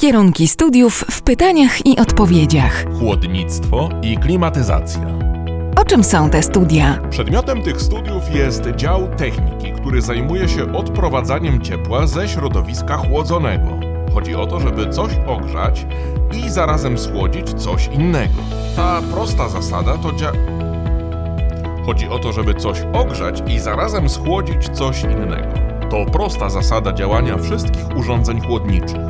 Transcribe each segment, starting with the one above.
Kierunki studiów w pytaniach i odpowiedziach. chłodnictwo i klimatyzacja. O czym są te studia? Przedmiotem tych studiów jest dział techniki, który zajmuje się odprowadzaniem ciepła ze środowiska chłodzonego. Chodzi o to, żeby coś ogrzać i zarazem schłodzić coś innego. Ta prosta zasada to dzia... Chodzi o to, żeby coś ogrzać i zarazem schłodzić coś innego. To prosta zasada działania wszystkich urządzeń chłodniczych.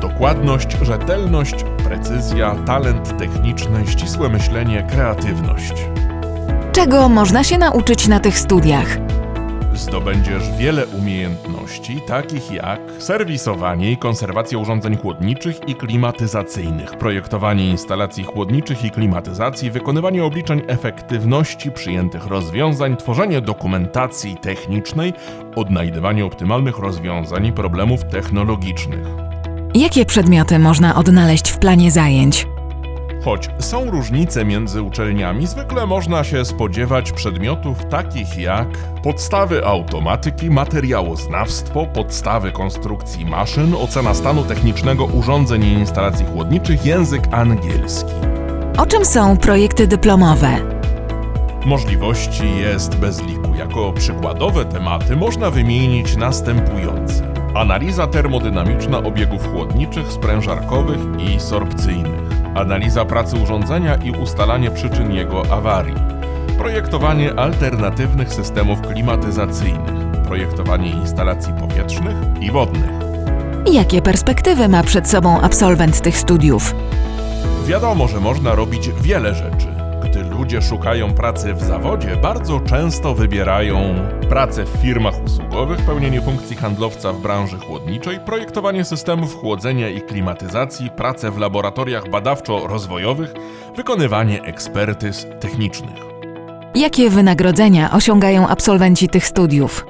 dokładność, rzetelność, precyzja, talent techniczny, ścisłe myślenie, kreatywność. Czego można się nauczyć na tych studiach? Zdobędziesz wiele umiejętności, takich jak serwisowanie i konserwacja urządzeń chłodniczych i klimatyzacyjnych, projektowanie instalacji chłodniczych i klimatyzacji, wykonywanie obliczeń efektywności przyjętych rozwiązań, tworzenie dokumentacji technicznej, odnajdywanie optymalnych rozwiązań i problemów technologicznych. Jakie przedmioty można odnaleźć w planie zajęć? Choć są różnice między uczelniami, zwykle można się spodziewać przedmiotów takich jak podstawy automatyki, materiałoznawstwo, podstawy konstrukcji maszyn, ocena stanu technicznego urządzeń i instalacji chłodniczych, język angielski. O czym są projekty dyplomowe? Możliwości jest bez liku. Jako przykładowe tematy można wymienić następujące: analiza termodynamiczna obiegów chłodniczych, sprężarkowych i sorpcyjnych, analiza pracy urządzenia i ustalanie przyczyn jego awarii, projektowanie alternatywnych systemów klimatyzacyjnych, projektowanie instalacji powietrznych i wodnych. Jakie perspektywy ma przed sobą absolwent tych studiów? Wiadomo, że można robić wiele rzeczy. Ludzie szukają pracy w zawodzie, bardzo często wybierają pracę w firmach usługowych, pełnienie funkcji handlowca w branży chłodniczej, projektowanie systemów chłodzenia i klimatyzacji, pracę w laboratoriach badawczo-rozwojowych, wykonywanie ekspertyz technicznych. Jakie wynagrodzenia osiągają absolwenci tych studiów?